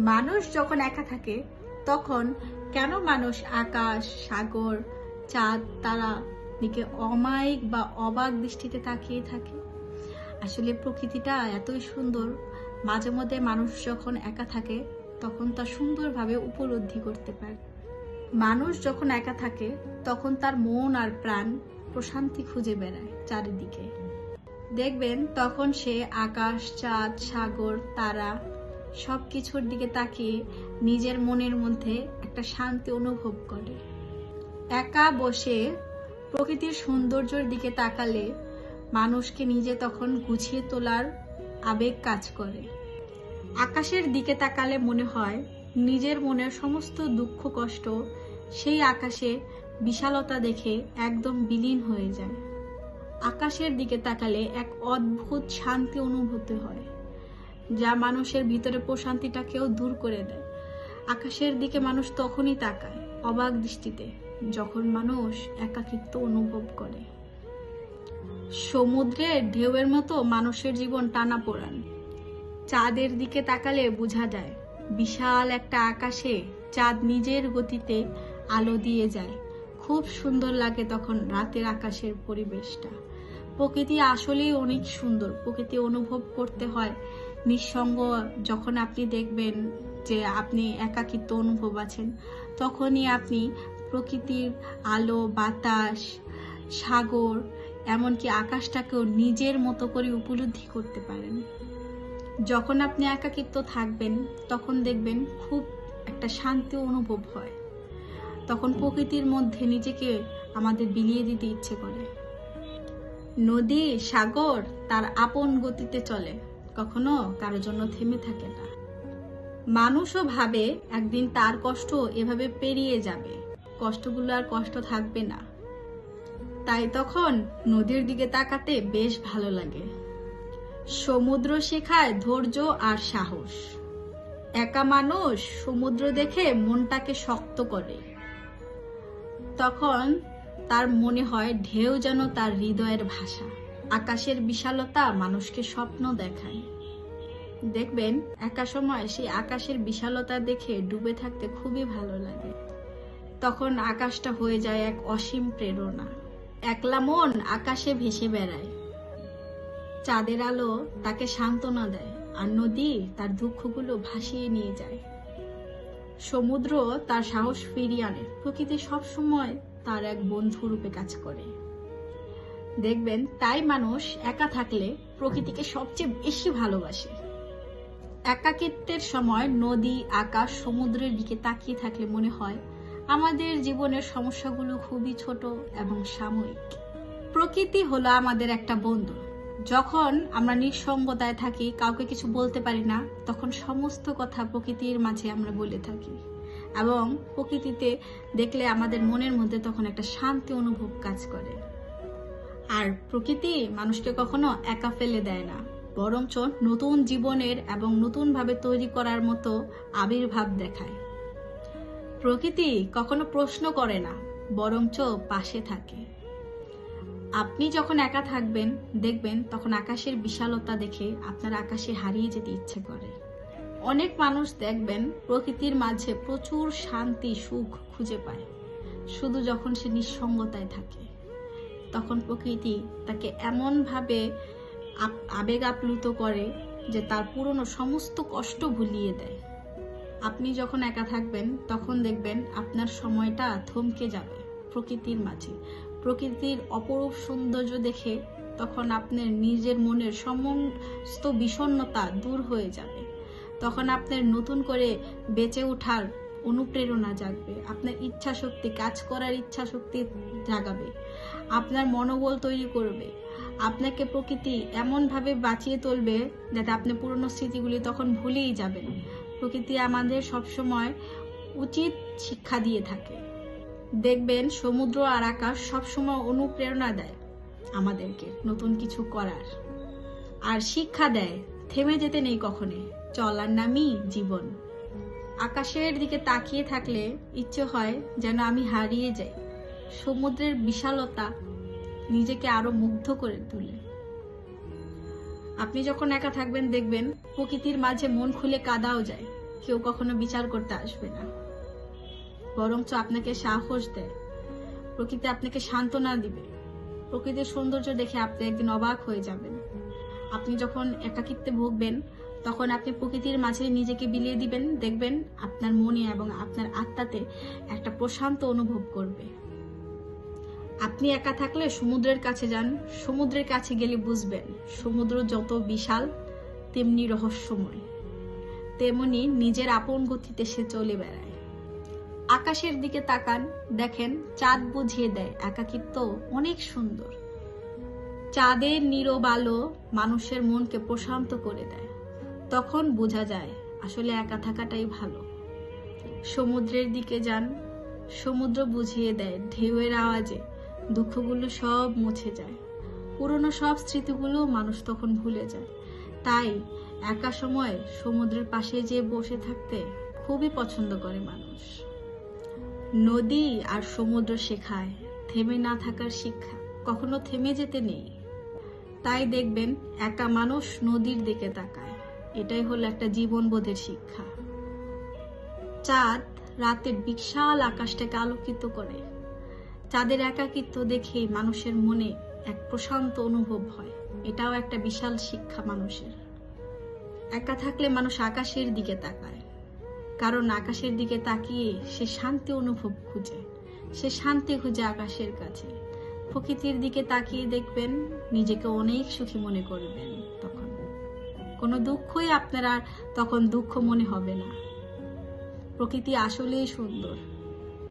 মানুষ যখন একা থাকে, তখন কেন মানুষ আকাশ, সাগর, চাঁদ, তারা দিকে অমায়িক বা অবাক দৃষ্টিতে তাকিয়ে থাকে? আসলে প্রকৃতিটা এতই সুন্দর, মাঝে মধ্যে মানুষ যখন একা থাকে, তখন তা সুন্দরভাবে উপলব্ধি করতে পারে। মানুষ যখন একা থাকে, তখন তার মন আর প্রাণ প্রশান্তি খুঁজে বেড়ায় চারিদিকে। দেখবেন তখন সে আকাশ, চাঁদ, সাগর, তারা সব কিছুর দিকে তাকিয়ে নিজের মনের মধ্যে একটা শান্তি অনুভব করে। একা বসে প্রকৃতির সৌন্দর্যের দিকে তাকালে মানুষকে নিজে তখন গুছিয়ে তোলার আবেগ কাজ করে। আকাশের দিকে তাকালে মনে হয় নিজের মনের সমস্ত দুঃখ, কষ্ট সেই আকাশে বিশালতা দেখে একদম বিলীন হয়ে যায়। আকাশের দিকে তাকালে এক অদ্ভুত শান্তি অনুভূতি হয়। যা মানুষের ভিতরে প্রশান্তিটাকেও দূর করে দেয়। আকাশের দিকে মানুষ তখনই তাকায়, অবাক দৃষ্টিতে, যখন মানুষ একাকিত্ব অনুভব করে। সমুদ্রের ঢেউয়ের মতো মানুষের জীবন টানা পোড়ান। চাঁদের দিকে তাকালে বোঝা যায়, বিশাল একটা আকাশে চাঁদ নিজের গতিতে আলো দিয়ে যায়। খুব সুন্দর লাগে তখন রাতের আকাশের পরিবেশটা। প্রকৃতি আসলেই অনেক সুন্দর, প্রকৃতি অনুভব করতে হয় নিঃসঙ্গ যখন আপনি দেখবেন যে আপনি একাকিত্ব অনুভব আছেন, তখনই আপনি প্রকৃতির আলো, বাতাস, সাগর, এমনকি আকাশটাকেও নিজের মতো করে উপলব্ধি করতে পারেন। যখন আপনি একাকিত্ব থাকবেন, তখন দেখবেন খুব একটা শান্তি অনুভব হয়। তখন প্রকৃতির মধ্যে নিজেকে আমাদের বিলিয়ে দিতে ইচ্ছে করে। নদী, সাগর তার আপন গতিতে চলে। কখনো কারও জন্য থেমে থাকে না। মানুষও ভাবে একদিন তার কষ্ট এভাবে পেরিয়ে যাবে। কষ্টগুলো আর কষ্ট থাকবে না। তাই তখন নদীর দিকে তাকাতে বেশ ভালো লাগে। সমুদ্র শেখায় ধৈর্য আর সাহস। একা মানুষ সমুদ্র দেখে মনটাকে শক্ত করে। তখন তার মনে হয় ঢেউ যেন তার হৃদয়ের ভাষা। আকাশের বিশালতা মানুষকে স্বপ্ন দেখায়। দেখবেন, একা সময় সেই আকাশের বিশালতা দেখে ডুবে থাকতে খুবই ভালো লাগে। তখন আকাশটা হয়ে যায় এক অসীম প্রেরণা। একলা মন আকাশে ভেসে বেড়ায়। চাঁদের আলো তাকে সান্ত্বনা দেয় আর নদী তার দুঃখগুলো ভাসিয়ে নিয়ে যায়। সমুদ্র তার সাহস ফিরিয়ে আনে। প্রকৃতি সবসময় তার এক বন্ধু রূপে কাজ করে। দেখবেন, তাই মানুষ একা থাকলে প্রকৃতিকে সবচেয়ে বেশি ভালোবাসে। একাকিত্বের সময় নদী, আকাশ, সমুদ্রের দিকে তাকিয়ে থাকলে মনে হয় আমাদের জীবনের সমস্যাগুলো খুবই ছোট এবং সাময়িক। প্রকৃতি হলো আমাদের একটা বন্ধু। যখন আমরা নিঃসঙ্গতায় থাকি, কাউকে কিছু বলতে পারি না, তখন সমস্ত কথা প্রকৃতির মাঝে আমরা বলে থাকি। এবং প্রকৃতিতে দেখলে আমাদের মনের মধ্যে তখন একটা শান্তি অনুভব কাজ করে। আর প্রকৃতি মানুষকে কখনো একা ফেলে দেয় না। বরঞ্চ নতুন জীবনের এবং নতুনভাবে তৈরি করার মতো আবির্ভাব দেখায়। প্রকৃতি কখনো প্রশ্ন করে না, বরঞ্চ পাশে থাকে। আপনি যখন একা থাকবেন, দেখবেন তখন আকাশের বিশালতা দেখে আপনার আকাশে হারিয়ে যেতে ইচ্ছে করে। অনেক মানুষ দেখবেন প্রকৃতির মাঝে প্রচুর শান্তি, সুখ খুঁজে পায়। শুধু যখন সে নিঃসঙ্গতায় থাকে, তখন প্রকৃতি তাকে এমনভাবে আবেগ আপ্লুত করে যে তার পুরনো সমস্ত কষ্ট ভুলিয়ে দেয়। আপনি যখন একা থাকবেন, তখন দেখবেন আপনার সময়টা থমকে যাবে প্রকৃতির মাঝে। প্রকৃতির অপরূপ সৌন্দর্য দেখে তখন আপনার নিজের মনের সমস্ত বিষণ্ণতা দূর হয়ে যাবে। তখন আপনার নতুন করে বেঁচে ওঠার অনুপ্রেরণা জাগবে। আপনার ইচ্ছা শক্তি কাজ করার ইচ্ছা শক্তি জাগাবে। আপনার মনোবল তৈরি করবে। আপনাকে প্রকৃতি এমনভাবে বাঁচিয়ে তুলবে যাতে আপনি পুরনো স্মৃতিগুলি তখন ভুলেই যাবেন। প্রকৃতি আমাদের সবসময় উচিত শিক্ষা দিয়ে থাকে। দেখবেন, সমুদ্র আর আকাশ সবসময় অনুপ্রেরণা দেয় আমাদেরকে নতুন কিছু করার। আর শিক্ষা দেয়, থেমে যেতে নেই কখনো চলার নামই জীবন। আকাশের দিকে তাকিয়ে থাকলে ইচ্ছে হয় যেন আমি হারিয়ে যাই। সমুদ্রের বিশালতা নিজেকে আরও মুগ্ধ করে তোলে। আপনি যখন একা থাকবেন, দেখবেন প্রকৃতির মাঝে মন খুলে কাদাও যায়। কেউ কখনো বিচার করতে আসবে না। বরঞ্চ আপনাকে সাহস দেয়। প্রকৃতি আপনাকে সান্ত্বনা দিবে। প্রকৃতির সৌন্দর্য দেখে আপনি একদিন অবাক হয়ে যাবেন। আপনি যখন একাকিত্বে ভুগবেন, তখন আপনি প্রকৃতির মাঝে নিজেকে বিলিয়ে দিবেন, দেখবেন আপনার মনে এবং আপনার আত্মাতে একটা প্রশান্ত অনুভব করবে। আপনি একা থাকলে সমুদ্রের কাছে যান। সমুদ্রের কাছে গেলে বুঝবেন, সমুদ্র যত বিশাল, তেমনি রহস্যময়। তেমনি নিজের আপন গতিতে সে চলে বেড়ায়। আকাশের দিকে তাকান, দেখেন চাঁদ বুঝিয়ে দেয়, একাকিত্ব অনেক সুন্দর। চাঁদের নীরব আলো মানুষের মনকে প্রশান্ত করে দেয়। তখন বোঝা যায়, আসলে একা থাকাটাই ভালো। সমুদ্রের দিকে যান, সমুদ্র বুঝিয়ে দেয় ঢেউয়ের আওয়াজে। দুঃখগুলো সব মুছে যায়। পুরনো সব স্মৃতিগুলো মানুষ তখন ভুলে যায়। তাই একা সময় সমুদ্রের পাশে যেয়ে বসে থাকতে খুবই পছন্দ করে মানুষ। নদী আর সমুদ্র শেখায়, থেমে না থাকার শিক্ষা কখনো থেমে যেতে নেই। তাই দেখবেন একা মানুষ নদীর দিকে তাকায়। এটাই হলো একটা জীবনবোধের শিক্ষা। চাঁদ রাতের বিশাল আকাশটাকে আলোকিত করে। চাঁদের একাকিত্ব দেখে মানুষের মনে এক প্রশান্ত অনুভব হয়। এটাও একটা বিশাল শিক্ষা মানুষের। একা থাকলে মানুষ আকাশের দিকে তাকায়। কারণ আকাশের দিকে তাকিয়ে সে শান্তি অনুভব খুঁজে। সে শান্তি খুঁজে আকাশের কাছে। প্রকৃতির দিকে তাকিয়ে দেখবেন, নিজেকে অনেক সুখী মনে করবেন তখন। কোনো দুঃখই আপনার আর তখন দুঃখ মনে হবে না। প্রকৃতি আসলেই সুন্দর।